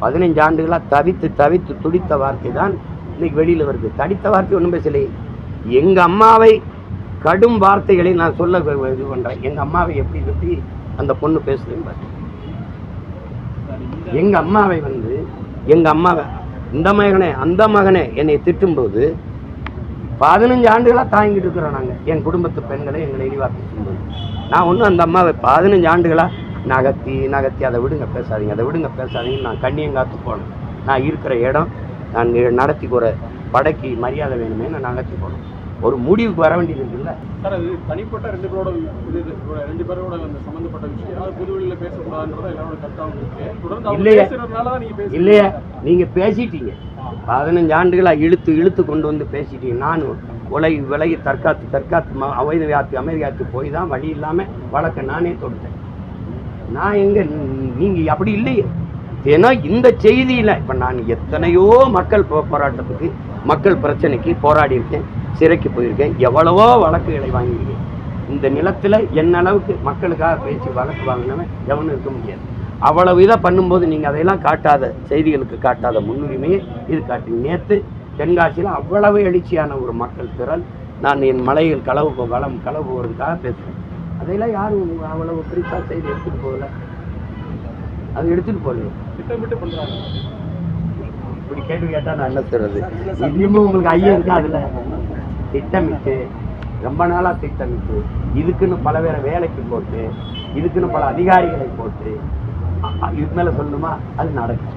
பதினஞ்சு ஆண்டுகளாக தவித்து தவித்து துடித்த வார்த்தை தான் இன்னைக்கு வெளியில் வருது. தடித்த வார்த்தை ஒன்றும் பேசலையே எங்கள் அம்மாவை கடும் வார்த்தைகளை நான் சொல்ல இது பண்ணுறேன் எங்கள் அம்மாவை எப்படி எப்படி அந்த பொண்ணு பேசுதுன்னு எங்கள் அம்மாவை வந்து எங்கள் அம்மாவை இந்த மகனே அந்த மகனே என்னை திட்டும்போது பதினஞ்சு ஆண்டுகளாக தாங்கிட்டு இருக்கிறோம் நாங்கள் என் குடும்பத்து பெண்களை எங்களை இழிவாக பேசும்போது நான் ஒன்றும் அந்த அம்மாவை பதினஞ்சு ஆண்டுகளாக நகர்த்தி நகர்த்தி அதை விடுங்க பேசாதீங்க. அதை விடுங்க பேசாதீங்க நான் கண்ணியங்காத்து போனேன். நான் இருக்கிற இடம் நான் நடத்தி போகிற படைக்கு மரியாதை வேணுமே நான் நகர்த்தி போனேன். ஒரு முடிவுக்கு வர வேண்டியது இருக்குல்ல? சார் அது தனிப்பட்ட ரெண்டு பேரோட இது ரெண்டு பேரோட அந்த சம்பந்தப்பட்ட விஷயம். அது பொதுவெளியில பேசக்கூடாதுன்றத எல்லாரோட கருத்தாகவும் இருக்கு தொடர்ந்து இல்லையே. பேசுறதுனால தான் நீங்க பேசுறீங்க. இல்லையா. நீங்கள் பேசிட்டீங்க. பதினஞ்சு ஆண்டுகளாக இழுத்து இழுத்து கொண்டு வந்து பேசிட்டீங்க. நான் உலகி விலகி தற்காத்து தற்காத்து அமைதி காத்து அமைதி காத்து போய் தான் வழி இல்லாமல் வழக்க நானே தொடுத்தேன். நான் எங்க நீங்கள் அப்படி இல்லையே. ஏன்னா இந்த செய்தியில் இப்போ நான் எத்தனையோ மக்கள் போ- போராட்டத்துக்கு மக்கள் பிரச்சனைக்கு போராடி இருக்கேன் சிறைக்கு போயிருக்கேன் எவ்வளவோ வழக்குகளை வாங்கியிருக்கேன். இந்த நிலத்தில் என்ன அளவுக்கு மக்களுக்காக பேசி வழக்கு வாங்கினவன் எவனும் இருக்க முடியாது. அவ்வளவு இதை பண்ணும்போது நீங்கள் அதையெல்லாம் காட்டாத செய்திகளுக்கு காட்டாத முன்னுரிமையை இது காட்டி நேற்று தென்காசியில் அவ்வளவு எழுச்சியான ஒரு மக்கள் திரள் நான் என் மலையில் களவு வளம் களவு போகிறதுக்காக பேசுகிறேன் அதையெல்லாம் யாரும் அவ்வளவு பெருசாக செய்தி எடுத்துகிட்டு போகல. அது எடுத்துகிட்டு போகலையே. திட்டமிட்டு பண்றாங்க. இப்படி கேள்வி கேட்டால் நான் என்ன சொல்றது? இன்னமும் உங்களுக்கு ஐயம் இருக்கா அதில் திட்டமிட்டு ரொம்ப நாளாக திட்டமிட்டு இதுக்குன்னு பல பேரை வேலைக்கு போட்டு இதுக்குன்னு பல அதிகாரிகளை போட்டு இதுக்கு மேலே சொல்லணுமா? அது நடக்கும்.